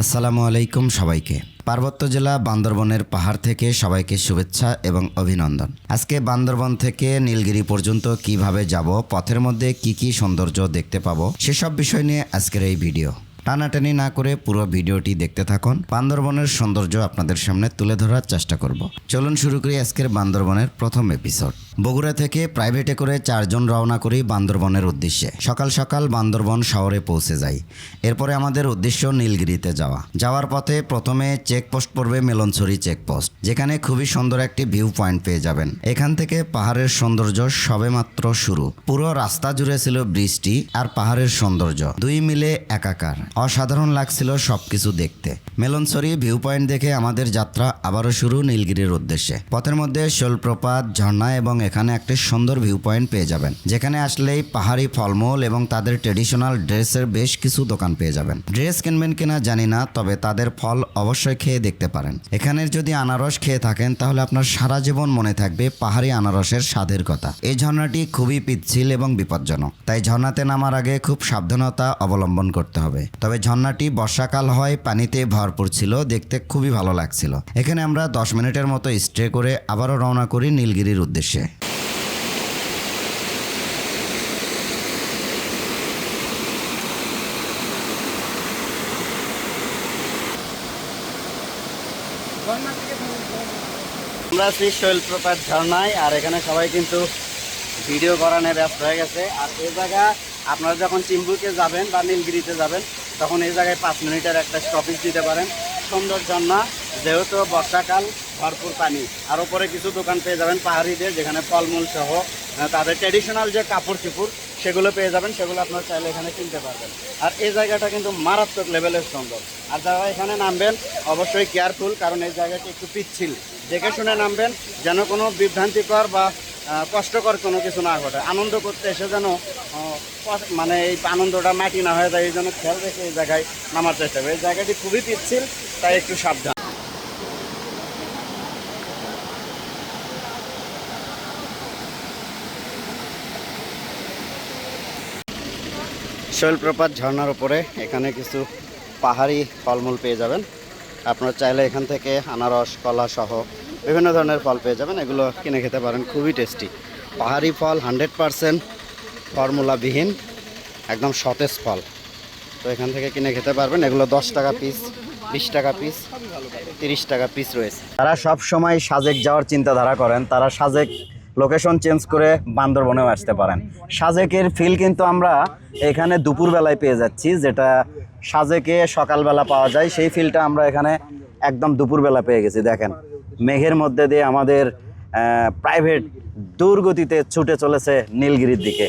আসসালামু আলাইকুম সবাইকে। পার্বত্য জেলা বান্দরবনের পাহাড় থেকে সবাইকে শুভেচ্ছা এবং অভিনন্দন। আজকে বান্দরবন থেকে নীলগিরি পর্যন্ত কীভাবে যাব, পথের মধ্যে কি কি সৌন্দর্য দেখতে পাবো, সেসব বিষয় নিয়ে আজকের এই ভিডিও। টানাটানি না করে পুরো ভিডিওটি দেখতে থাকুন। বান্দরবনের সৌন্দর্য আপনাদের সামনে তুলে ধরার চেষ্টা করব। চলুন শুরু করি আজকের বান্দরবনের প্রথম এপিসোড বগুড়া থেকে প্রাইভেটে করে চারজন রওনা করি বান্দরবনের উদ্দেশ্যে। সকাল সকাল বান্দরবন শহরে পৌঁছে যাই। এরপরে আমাদের উদ্দেশ্য নীলগিরিতে যাওয়া। যাওয়ার পথে প্রথমে চেকপোস্ট পড়বে মেলনছড়ি চেকপোস্ট, যেখানে খুবই সুন্দর একটি ভিউ পয়েন্ট পেয়ে যাবেন। এখান থেকে পাহাড়ের সৌন্দর্য সবেমাত্র শুরু। পুরো রাস্তা জুড়ে ছিল বৃষ্টি আর পাহাড়ের সৌন্দর্য, দুই মিলে একাকার। অসাধারণ লাগছিল সবকিছু দেখতে। মেলনছড়ি ভিউ পয়েন্ট দেখে আমাদের যাত্রা আবারও শুরু নীলগিরির উদ্দেশ্যে। পথের মধ্যে শৈলপ্রপাত, ঝর্ণা এবং এখানে একটি সুন্দর ভিউ পয়েন্ট পেয়ে যাবেন। যেখানে আসলেই পাহাড়ি ফলমূল এবং তাদের ট্রেডিশনাল ড্রেসের বেশ কিছু দোকান পেয়ে যাবেন। ড্রেস কিনবেন কিনা জানি না, তবে তাদের ফল অবশ্যই খেয়ে দেখতে পারেন। এখানের যদি আনারস খেয়ে থাকেন, তাহলে আপনার সারা জীবন মনে থাকবে পাহাড়ি আনারসের স্বাদের কথা। এই ঝর্ণাটি খুবই পিচ্ছিল এবং বিপজ্জনক, তাই ঝর্ণাতে নামার আগে খুব সাবধানতা অবলম্বন করতে হবে। তবে ঝর্ণাটি বর্ষাকাল হয়, পানিতে ভরপুর ছিল, দেখতে খুবই ভালো লাগছিল। এখানে আমরা দশ মিনিটের মতো স্টে করে আবারও রওনা করি নীলগিরির উদ্দেশ্যে। আমরা শ্রী শৈলপ্রপাত ঝর্ণায় আর এখানে সবাই কিন্তু ভিডিও করানো ব্যস্ত হয়ে গেছে। আর এই জায়গা আপনারা যখন চিম্বুকে যাবেন বা নীলগিরিতে যাবেন, তখন এই জায়গায় পাঁচ মিনিটের একটা স্টপেজ দিতে পারেন। সুন্দর ঝর্ণা যেহেতু বর্ষাকাল, ভরপুর পানি। আর ওপরে কিছু দোকান পেয়ে যাবেন পাহাড়িদের, যেখানে ফলমূল সহ তাদের ট্রেডিশনাল যে কাপড় চুপুর সেগুলো পেয়ে যাবেন, সেগুলো আপনারা চাইলে এখানে কিনতে পারবেন। আর এই জায়গাটা কিন্তু মারাত্মক লেভেলের সুন্দর। আর যারা এখানে নামবেন, অবশ্যই কেয়ারফুল কারণ এই জায়গাটি একটু পিচ্ছিল। দেখে শুনে নামবেন, যেন কোনো বিভ্রান্তিকর বা কষ্টকর কোনো কিছু না ঘটে। আনন্দ করতে এসে যেন মানে এই আনন্দটা মাটি না হয়ে যায়, এই জন্য খেয়াল রেখে এই জায়গায় নামার চেষ্টা করবে এই জায়গাটি খুবই পিচ্ছিল, তাই একটু সাবধান। শৈলপ্রপাত ঝর্নার উপরে এখানে কিছু পাহাড়ি ফলমূল পেয়ে যাবেন। আপনারা চাইলে এখান থেকে আনারস কলা সহ বিভিন্ন ধরনের ফল পেয়ে যাবেন। এগুলো কিনে খেতে পারেন, খুবই টেস্টি। পাহাড়ি ফল হান্ড্রেড পারসেন্ট ফর্মুলাবিহীন, একদম সতেজ ফল। তো এখান থেকে কিনে খেতে পারবেন। এগুলো দশ টাকা পিস, বিশ টাকা পিস, তিরিশ টাকা পিস রয়েছে। তারা সব সময় সাজেক যাওয়ার চিন্তাধারা করেন। তারা সাজেক লোকেশন চেঞ্জ করে বান্দরবনেও আসতে পারেন। সাজেকের ফিল কিন্তু আমরা এখানে দুপুরবেলায় পেয়ে যাচ্ছি, যেটা সাজেকে সকালবেলা পাওয়া যায়। সেই ফিলটা আমরা এখানে একদম দুপুরবেলা পেয়ে গেছি, দেখেন। মেঘের মধ্যে দিয়ে আমাদের প্রাইভেট দুর্গতিতে ছুটে চলেছে নীলগিরির দিকে।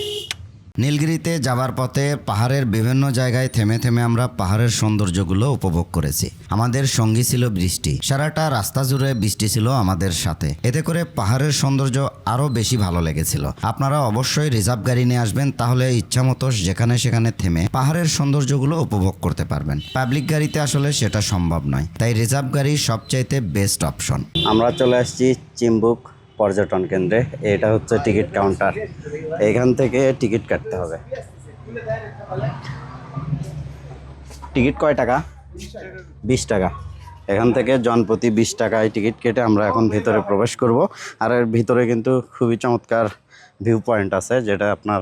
নীলগিরিতে যাবার পথে পাহাড়ের বিভিন্ন জায়গায় থেমে থেমে আমরা পাহাড়ের সৌন্দর্যগুলো উপভোগ করেছি। আমাদের সঙ্গী ছিল বৃষ্টি। সারাটা রাস্তা জুড়ে বৃষ্টি ছিল আমাদের সাথে। এতে করে পাহাড়ের সৌন্দর্য আরও বেশি ভালো লেগেছিল। আপনারা অবশ্যই রিজার্ভ গাড়ি নিয়ে আসবেন, তাহলে ইচ্ছামতো যেখানে সেখানে থেমে পাহাড়ের সৌন্দর্যগুলো উপভোগ করতে পারবেন। পাবলিক গাড়িতে আসলে সেটা সম্ভব নয়। তাই রিজার্ভ গাড়ি সবচাইতে বেস্ট অপশন। আমরা চলে আসছি চিম্বুক। পর্যটন কেন্দ্রে, এটা হচ্ছে টিকিট কাউন্টার। এখান থেকে টিকিট কাটতে হবে। টিকিট কয় টাকা? বিশ টাকা। এখান থেকে জনপ্রতি বিশ টাকায় টিকিট কেটে আমরা এখন ভিতরে প্রবেশ করব। আর এর ভিতরে কিন্তু খুবই চমৎকার ভিউ পয়েন্ট আছে, যেটা আপনার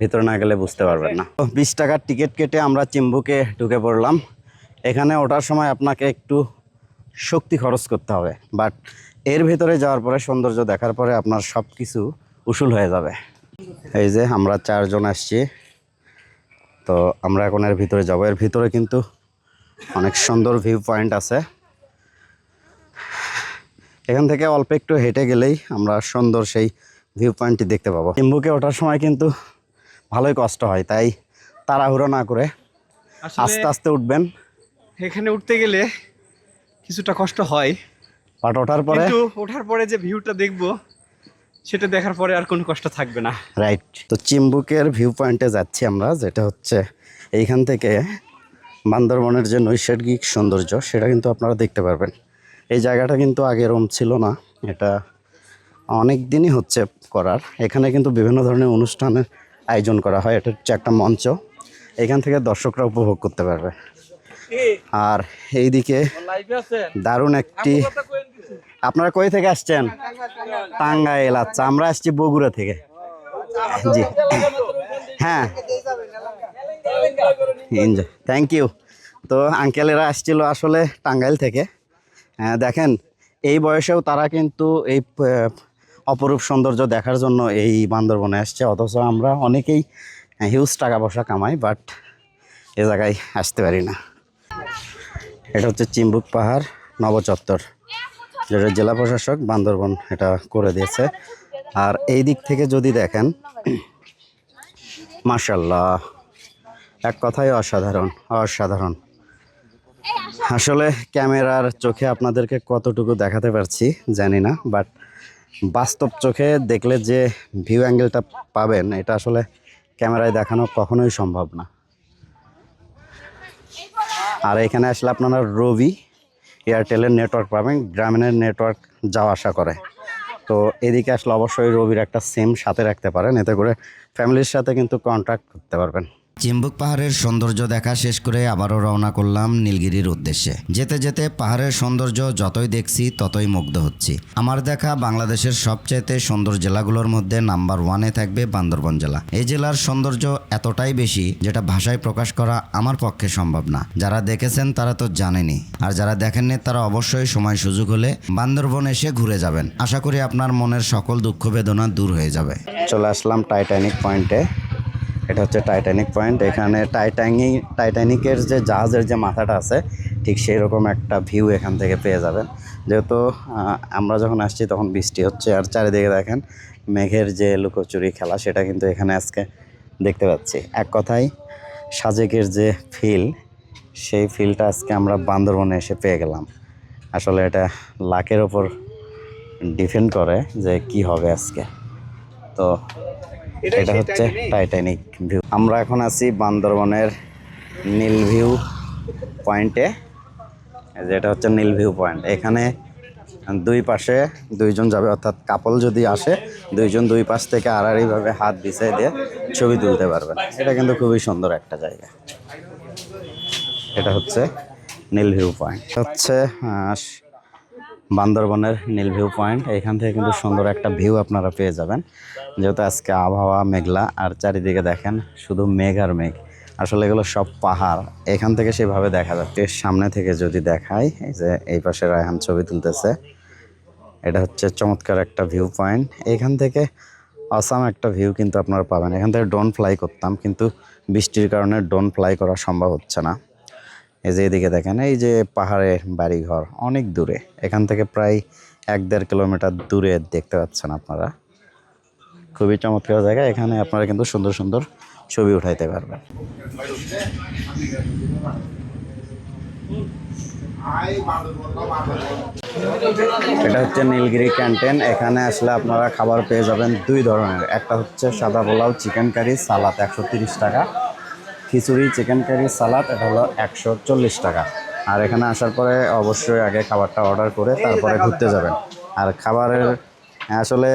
ভিতরে না গেলে বুঝতে পারবেন না। বিশ টাকার টিকিট কেটে আমরা চিম্বুকে ঢুকে পড়লাম। এখানে ওঠার সময় আপনাকে একটু শক্তি খরচ করতে হবে। বাট এর ভিতরে যাওয়ার পরে সৌন্দর্য দেখার পরে আপনার সব কিছু উসুল হয়ে যাবে। এই যে আমরা চারজন আসছি। তো আমরা এখন এর ভিতরে যাব। এর ভিতরে কিন্তু অনেক সুন্দর ভিউ পয়েন্ট আছে। এখান থেকে অল্প একটু হেঁটে গেলেই আমরা সুন্দর সেই ভিউ পয়েন্টটি দেখতে পাবো। চিম্বুকে ওঠার সময় কিন্তু ভালোই কষ্ট হয় তাই তাড়াহুড়ো না করে আস্তে আস্তে উঠবেন। এখানে উঠতে গেলে কিছুটা কষ্ট হয়। বাট ওঠার পরে কিন্তু ওঠার পরে যে ভিউটা দেখব সেটা দেখার পরে আর কোনো কষ্ট থাকবে না। রাইট তো চিম্বুকের ভিউ পয়েন্টে যাচ্ছি আমরা যেটা হচ্ছে এইখান থেকে বান্দরবনের যে নৈসর্গিক সৌন্দর্য সেটা কিন্তু আপনারা দেখতে পারবেন। এই জায়গাটা কিন্তু আগে এরম ছিল না এটা অনেক দিনই হচ্ছে করার। এখানে কিন্তু বিভিন্ন ধরনের অনুষ্ঠানের আয়োজন করা হয় এটা হচ্ছে একটা মঞ্চ। এখান থেকে দর্শকরা উপভোগ করতে পারবে। আর এইদিকে দারুণ একটি আপনারা কই থেকে আসছেন? টাঙ্গাইল আচ্ছা আমরা আসছি বগুড়া থেকে। জি। হ্যাঁ। এনজয় থ্যাংক ইউ তো আঙ্কেলেরা আসছিল আসলে টাঙ্গাইল থেকে। হ্যাঁ, দেখেন এই বয়সেও তারা কিন্তু এই অপরূপ সৌন্দর্য দেখার জন্য এই বান্দরবনে আসছে। অথচ আমরা অনেকেই হিউজ টাকা পয়সা কামাই বাট এ জায়গায় আসতে পারি না। এটা হচ্ছে চিম্বুক পাহাড় নবচত্বর। যেটা জেলা প্রশাসক বান্দরবন এটা করে দিয়েছে। আর এই দিক থেকে যদি দেখেন মার্শাল্লাহ এক কথায় অসাধারণ অসাধারণ। আসলে ক্যামেরার চোখে আপনাদেরকে কতটুকু দেখাতে পারছি জানি না, বাট বাস্তব চোখে দেখলে যে ভিউ অ্যাঙ্গেলটা পাবেন, এটা আসলে ক্যামেরায় দেখানো কখনোই সম্ভব না। আর এখানে আসলে আপনারা রবি এয়ারটেলের নেটওয়ার্ক পাবেন, গ্রামীণের নেটওয়ার্ক যাওয়া আসা করে। তো এদিকে আসলে অবশ্যই রবির একটা সিম সাথে রাখতে পারেন, এতে করে ফ্যামিলির সাথে কিন্তু কন্ট্যাক্ট করতে পারবেন। চিম্বুক পাহাড়ের সৌন্দর্য দেখা শেষ করে আবারও রওনা করলাম নীলগিরির উদ্দেশ্যে। যেতে যেতে পাহাড়ের সৌন্দর্য যতই দেখছি, ততই মুগ্ধ হচ্ছি। আমার দেখা বাংলাদেশের সবচাইতে সুন্দর জেলাগুলোর মধ্যে নাম্বার ওয়ানে থাকবে বান্দরবন জেলা। এই জেলার সৌন্দর্য এতটাই বেশি যেটা ভাষায় প্রকাশ করা আমার পক্ষে সম্ভব না। যারা দেখেছেন তারা তো জানেনি আর যারা দেখেননি তারা অবশ্যই সময় সুযোগ হলে বান্দরবন এসে ঘুরে যাবেন। আশা করি আপনার মনের সকল দুঃখ বেদনা দূর হয়ে যাবে। চলে আসলাম টাইটানিক পয়েন্টে এটা হচ্ছে টাইটানিক পয়েন্ট এখানে টাইটানিক টাইটানিকের যে জাহাজের যে মাথাটা আছে, ঠিক সেই রকম একটা ভিউ এখান থেকে পেয়ে যাবেন। যেহেতু আমরা যখন আসছি তখন বৃষ্টি হচ্ছে, আর চারিদিকে দেখেন মেঘের যে লুকোচুরি খেলা, সেটা কিন্তু এখানে আজকে দেখতে পাচ্ছি। এক কথায়, সাজেকের যে ফিল সেই ফিলটা আজকে আমরা বান্দরবনে এসে পেয়ে গেলাম। আসলে এটা লাকের ওপর ডিপেন্ড করে যে কি হবে আজকে। তো এটা হচ্ছে টাইটানিক ভিউ আমরা এখন আছি বান্দরবনের নীল ভিউ পয়েন্টে এই যে এটা হচ্ছে নীল ভিউ পয়েন্ট এখানে দুই পাশে দুইজন যাবে অর্থাৎ কাপল যদি আসে দুইজন দুই পাশ থেকে আড়াআড়িভাবে হাত বিছিয়ে দিয়ে ছবি তুলতে পারবেন এটা কিন্তু খুবই সুন্দর একটা জায়গা। এটা হচ্ছে নীল ভিউ পয়েন্ট হচ্ছে আহ, বান্দরবনের নীল ভিউ পয়েন্ট। এখান থেকে কিন্তু সুন্দর একটা ভিউ আপনারা পেয়ে যাবেন। যেহেতু আজকে আবহাওয়া মেঘলা, আর চারিদিকে দেখেন শুধু মেঘ আর মেঘ। আসলে এগুলো সব পাহাড়। এখান থেকে সেভাবে দেখা যাচ্ছে সামনে থেকে যদি দেখাই, এই যে এই পাশে রায়হান ছবি তুলতেছে, এটা হচ্ছে চমৎকার একটা ভিউ পয়েন্ট। এখান থেকে অসাম একটা ভিউ কিন্তু আপনারা পাবেন। এখান থেকে ড্রোন ফ্লাই করতাম, কিন্তু বৃষ্টির কারণে ড্রোন ফ্লাই করা সম্ভব হচ্ছে না। এই যে এদিকে দেখেন, এই যে পাহাড়ে বাড়িঘর, অনেক দূরে। এখান থেকে প্রায় এক দেড় কিলোমিটার দূরে দেখতে পাচ্ছেন আপনারা। খুবই চমৎকার জায়গা, এখানে আপনারা কিন্তু সুন্দর সুন্দর ছবি উঠাইতে পারবেন। এটা হচ্ছে নীলগিরি ক্যান্টিন, এখানে আসলে আপনারা খাবার পেয়ে যাবেন দুই ধরনের। একটা হচ্ছে সাদা পোলাও, চিকেন কারি, সালাদ একশো টাকা। খিচুড়ি চিকেন কারি সালাদ এটা হলো একশো চল্লিশ টাকা। আর এখানে আসার পরে অবশ্যই আগে খাবারটা অর্ডার করে তারপরে ঘুরতে যাবেন। আর খাবারের, আসলে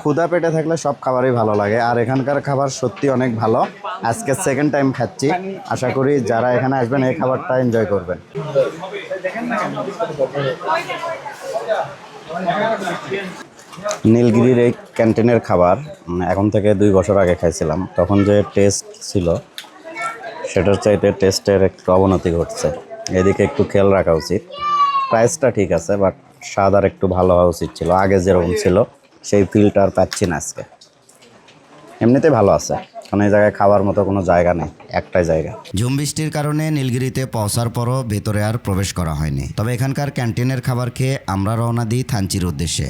ক্ষুধা পেটে থাকলে সব খাবারই ভালো লাগে। আর এখানকার খাবার সত্যি অনেক ভালো। আজকে সেকেন্ড টাইম খাচ্ছি। আশা করি যারা এখানে আসবেন এই খাবারটা এনজয় করবেন। নীলগিরির এই ক্যান্টিনের খাবার এখন থেকে দুই বছর আগে খাইছিলাম। তখন যে টেস্ট ছিল সেটার চাইতে টেস্টের একটু অবনতি ঘটছে। এদিকে একটু খেয়াল রাখা উচিত। প্রাইসটা ঠিক আছে, বাট স্বাদ আর একটু ভালো হওয়া উচিত ছিল। আগে যেরকম ছিল, সেই ফিলটা আর পাচ্ছি না আজকে। এমনিতে ভালো আছে। কারণ এই জায়গায় খাওয়ার মতো কোনো জায়গা নেই, একটাই জায়গা। ঝুম বৃষ্টির কারণে নীলগিরিতে পৌঁছার পরও ভেতরে আর প্রবেশ করা হয়নি। তবে এখানকার ক্যান্টিনের খাবার খেয়ে আমরা রওনা দিই থানচির উদ্দেশ্যে।